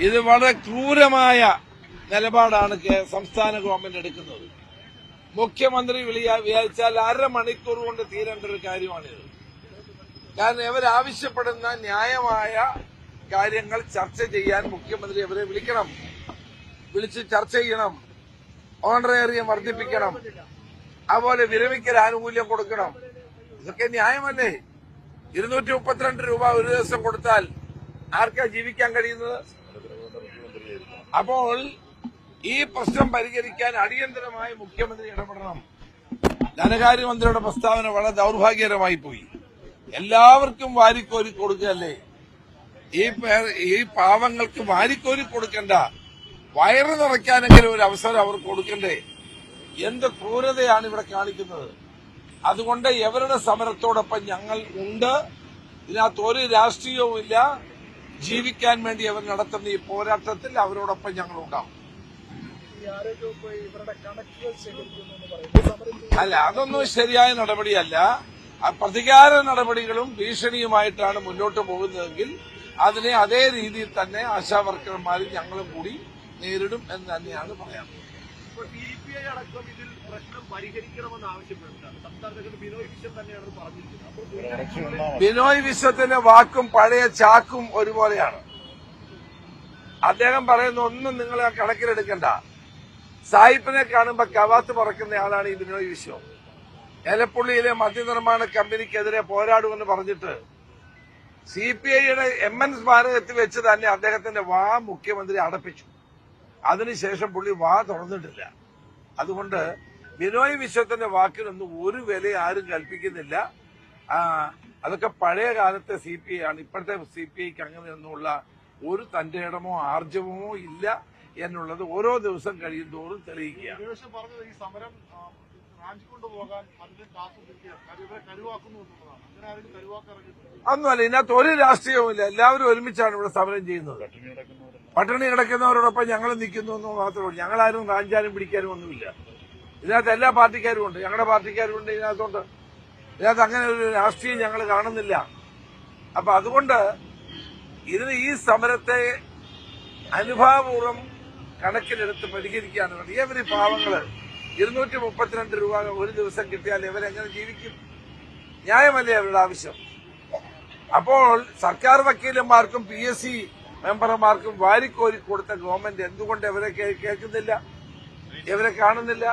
ഇത് വളരെ ക്രൂരമായ നിലപാടാണ് സംസ്ഥാന ഗവൺമെന്റ് എടുക്കുന്നത്. മുഖ്യമന്ത്രി വിളിയാ- വിചാരിച്ചാൽ അരമണിക്കൂർ കൊണ്ട് തീരേണ്ട ഒരു കാര്യമാണിത്. കാരണം ഇവരാവശ്യപ്പെടുന്ന ന്യായമായ കാര്യങ്ങൾ ചർച്ച ചെയ്യാൻ മുഖ്യമന്ത്രി അവരെ വിളിക്കണം. വിളിച്ച് ചർച്ച ചെയ്യണം. ഓണറേറിയം വർദ്ധിപ്പിക്കണം. അതുപോലെ വിരമിക്കൽ ആനുകൂല്യം കൊടുക്കണം. ഇതൊക്കെ ന്യായമല്ലേ? ഇരുന്നൂറ്റി മുപ്പത്തിരണ്ട് രൂപ ഒരു ദിവസം കൊടുത്താൽ ആർക്കാ ജീവിക്കാൻ കഴിയുന്നത്? അപ്പോൾ ഈ പ്രശ്നം പരിഹരിക്കാൻ അടിയന്തരമായി മുഖ്യമന്ത്രി ഇടപെടണം. ധനകാര്യമന്ത്രിയുടെ പ്രസ്താവന വളരെ ദൗർഭാഗ്യകരമായി പോയി. എല്ലാവർക്കും വാരിക്കോരി കൊടുക്കല്ലേ ഈ ഈ പാവങ്ങൾക്ക് വാരിക്കോരി കൊടുക്കണ്ട. വയറ് നിറയ്ക്കാനെങ്കിലും ഒരു അവസരം അവർ കൊടുക്കണ്ടേ? എന്ത് ക്രൂരതയാണ് ഇവിടെ കാണിക്കുന്നത്? അതുകൊണ്ട് എവരുടെ സമരത്തോടൊപ്പം ഞങ്ങൾ ഉണ്ട്? ഇതിനകത്ത് ഒരു രാഷ്ട്രീയവുമില്ല. ജീവിക്കാൻ വേണ്ടി അവർ നടത്തുന്ന ഈ പോരാട്ടത്തിൽ അവരോടൊപ്പം ഞങ്ങൾ ഉണ്ടാവും അല്ല അതൊന്നും ശരിയായ നടപടിയല്ല. പ്രതികാര നടപടികളും ഭീഷണിയുമായിട്ടാണ് മുന്നോട്ട് പോകുന്നതെങ്കിൽ അതിനെ അതേ രീതിയിൽ തന്നെ ആശാവർക്കർമാരും ഞങ്ങളും കൂടി നേരിടും എന്ന് തന്നെയാണ് പറയാനുള്ളത്. ഇപ്പോൾ സി പി ഐ അടക്കം ഇതിൽ പ്രശ്നം പരിഹരിക്കണമെന്ന് ആവശ്യപ്പെട്ടിട്ടുണ്ട്. സംസ്ഥാന സെക്രട്ടറി ബിനോയ് വിശ്വം തന്നെയാണ് ഇത് പറഞ്ഞിരിക്കുന്നത്. അപ്പോൾ ബിനോയ് വിശ്വത്തിന്റെ വാക്കും പഴയ ചാക്കും ഒരുപോലെയാണ്. അദ്ദേഹം പറയുന്ന ഒന്നും നിങ്ങൾ കണക്കിലെടുക്കണ്ട. സായിപ്പിനെ കാണുമ്പോ കവാത്ത് പറക്കുന്ന ആളാണ് ഈ ബിനോയ് വിശ്വം. എലപ്പുള്ളിയിലെ മദ്യനിർമ്മാണ കമ്പനിക്കെതിരെ പോരാടുമെന്ന് പറഞ്ഞിട്ട് സി പി ഐയുടെ എം എൻ സ്മാരകത്തിൽ വെച്ച് തന്നെ അദ്ദേഹത്തിന്റെ വാ മുഖ്യമന്ത്രി അടപ്പിച്ചു. അതിനുശേഷം പുള്ളി വാ തുറന്നിട്ടില്ല. അതുകൊണ്ട് ബിനോയ് വിശ്വത്തിന്റെ വാക്കിനൊന്നും ഒരു വില ആരും കൽപ്പിക്കുന്നില്ല. അതൊക്കെ പഴയ കാലത്തെ സി പി ഐ ആണ്. ഇപ്പോഴത്തെ സി പി ഐക്ക് അങ്ങനെയൊന്നുമുള്ള ഒരു തന്റെ ഇടമോ ആർജവമോ ഇല്ല എന്നുള്ളത് ഓരോ ദിവസം കഴിയും തോറും തെളിയിക്കുകയാണ്. വിനോയ് പോകാൻ ഈ ഇവരെ കരുവാക്കുന്നു എന്നുള്ളതാണ്. അങ്ങനെ ആരെങ്കിലും ഒന്നുമല്ല ഇതിനകത്ത് ഒരു രാഷ്ട്രീയവുമില്ല. എല്ലാവരും ഒരുമിച്ചാണ് ഇവിടെ സമരം ചെയ്യുന്നത്. പട്ടിണി കിടക്കുന്നവരോടൊപ്പം ഞങ്ങൾ നിൽക്കുന്നു എന്ന് മാത്രമേ ഉള്ളൂ. ഞങ്ങളാരും റാഞ്ചാനും പിടിക്കാനും ഒന്നുമില്ല. ഇതിനകത്ത് എല്ലാ പാർട്ടിക്കാരും ഉണ്ട്. ഞങ്ങളുടെ പാർട്ടിക്കാരും ഉണ്ട് ഇതിനകത്തുണ്ട്. ഇതിനകത്ത് അങ്ങനെ ഒരു രാഷ്ട്രീയം ഞങ്ങൾ കാണുന്നില്ല. അപ്പൊ അതുകൊണ്ട് ഇതിന് ഈ സമരത്തെ അനുഭാവപൂർവം കണക്കിലെടുത്ത് പരിഹരിക്കുകയാണ് വേണ്ടത് ഇവർ പാവങ്ങൾ ഇരുന്നൂറ്റി മുപ്പത്തിരണ്ട് രൂപ ഒരു ദിവസം കിട്ടിയാൽ ഇവരെങ്ങനെ ജീവിക്കും? ന്യായമല്ലേ അവരുടെ ആവശ്യം? അപ്പോൾ സർക്കാർ വക്കീലന്മാർക്കും പി എസ് സി മെമ്പർമാർക്കും വാരിക്കോരി കൊടുത്ത ഗവൺമെന്റ് എന്തുകൊണ്ട് ഇവരെ കേൾക്കുന്നില്ല? ഇവരെ കാണുന്നില്ല?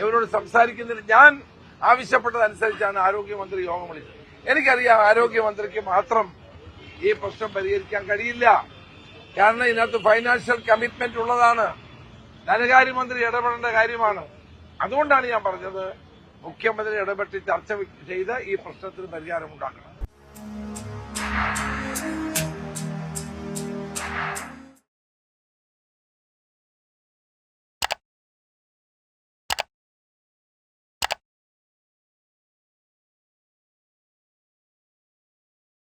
ഇവരോട് സംസാരിക്കുന്നില്ല? ഞാൻ ആവശ്യപ്പെട്ടതനുസരിച്ചാണ് ആരോഗ്യമന്ത്രി യോഗം വിളിച്ചത്. എനിക്കറിയാം ആരോഗ്യമന്ത്രിക്ക് മാത്രം ഈ പ്രശ്നം പരിഹരിക്കാൻ കഴിയില്ല. കാരണം ഇതിനകത്ത് ഫൈനാൻഷ്യൽ കമ്മിറ്റ്മെന്റ് ഉള്ളതാണ്. ധനകാര്യമന്ത്രി ഇടപെടേണ്ട കാര്യമാണ്. അതുകൊണ്ടാണ് ഞാൻ പറഞ്ഞത് മുഖ്യമന്ത്രി ഇടപെട്ട് ചർച്ച ചെയ്ത് ഈ പ്രശ്നത്തിന് പരിഹാരമുണ്ടാക്കണം